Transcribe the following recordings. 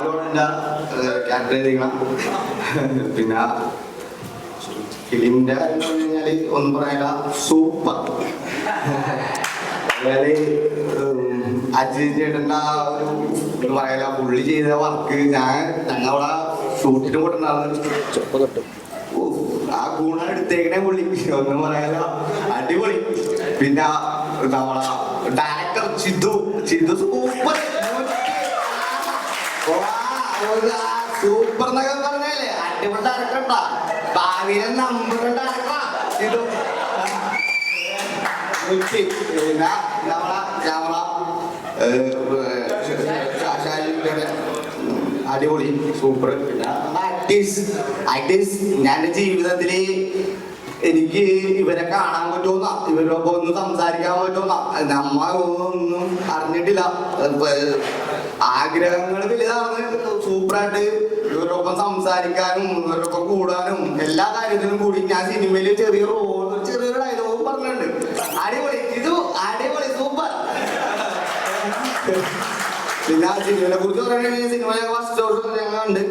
Character ചെയ്തിരിക്കണം പിന്നെ ഫിലിമിന്റെ കാര്യം പറഞ്ഞു കഴിഞ്ഞാൽ ഒന്നും പറയാനില്ല സൂപ്പർ. അതായത് അജിത് ചേട്ടന്റെ ആ ഒരു ഒന്നും പറയാനില്ല പുള്ളി ചെയ്ത വർക്ക് ഞാൻ ഞങ്ങളവിടെ ഷൂട്ടിന് പോയിട്ടുണ്ടായിരുന്നു ഓ, ആ ഗുണ എടുത്തേക്കണേ പുള്ളി. ഒന്നും പറയാനില്ല. അടിപൊളി. പിന്നെ നമ്മളെ director Chithu. Chithu super. Super എന്നൊക്കെ പറഞ്ഞല്ലേ അടിപൊളി ഡയറക്ടറാ ഭാവിയിലെ ഡയറക്ടറാ ചിതു ഉച്ചി. പിന്നെ നമ്മളെ ക്യാമറ അടിപൊളി സൂപ്പർ പിന്നെ ആക്ടേഴ്സ് ആക്ടേഴ്സ് ഞാൻ ജീവിതത്തിൽ എനിക്ക് ഇവരെ കാണാൻ പറ്റുമെന്ന? ഇവരോടൊപ്പം ഒന്ന് സംസാരിക്കാൻ പറ്റുമെന്ന? നമ്മ ഒന്നും അറിഞ്ഞിട്ടില്ല. ആഗ്രഹങ്ങൾ വലുതാണ്. സൂപ്പറായിട്ട് ഇവരൊപ്പം സംസാരിക്കാനും ഇവരൊപ്പം കൂടാനും എല്ലാ കാര്യത്തിനും കൂടി ഞാൻ സിനിമയിൽ ചെറിയ റോൾ ചെറിയൊരു ഡയലോഗ് പറഞ്ഞിട്ടുണ്ട്. അടിപൊളി. ഇത് അടിപൊളി. സൂപ്പർ. പിന്നെ ആ സിനിമയെ കുറിച്ച് പറയുകയാണെങ്കിൽ സിനിമ ഫസ്റ്റ് ഷോട്ട് ഞങ്ങളുണ്ട്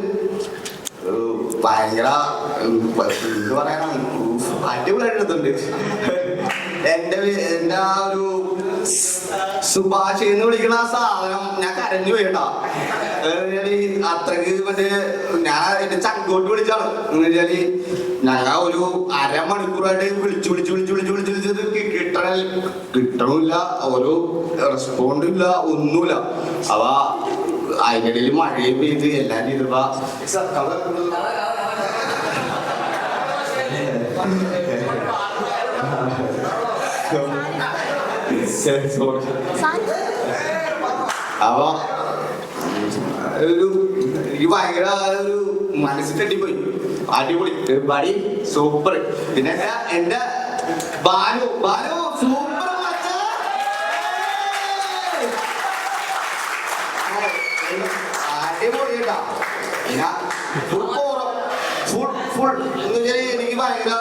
ഭയങ്കര എന്ത് ഉഫ്, എടുത്തുണ്ട് എന്റെ എന്റെ ആ ഒരു സുഭാഷ് എന്ന് വിളിക്കുന്ന ആ സാധനം ഞാൻ കരഞ്ഞു പോയിട്ടാ അത്രയ്ക്ക് മറ്റേ ഞാൻ എന്റെ ചങ്കോട്ട് വിളിച്ചാണ്. എന്ന് വെച്ചാൽ ഞങ്ങൾ ഒരു അരമണിക്കൂറായിട്ട് വിളിച്ചു വിളിച്ചു വിളിച്ചു വിളിച്ചു വിളിച്ചു വിളിച്ചത് കിട്ടണ കിട്ടണില്ല ഒരു റെസ്പോണ്ടും ഇല്ല. ഒന്നുമില്ല. അവ അതിനിടയിൽ മഴയും പെയ്ത് എല്ലാം ചെയ്തപ്പോ അപ്പൊ ഒരു എനിക്ക് ഭയങ്കര ഒരു മനസ്സിൽ തട്ടിപ്പോയി അടിപൊളി. പടി സൂപ്പർ പിന്നെ എന്റെ ബാലു ബാലു സൂപ്പർ അടിപൊളി ഫുൾ ഫുൾ എന്ന് വെച്ചാൽ എനിക്ക് ഭയങ്കര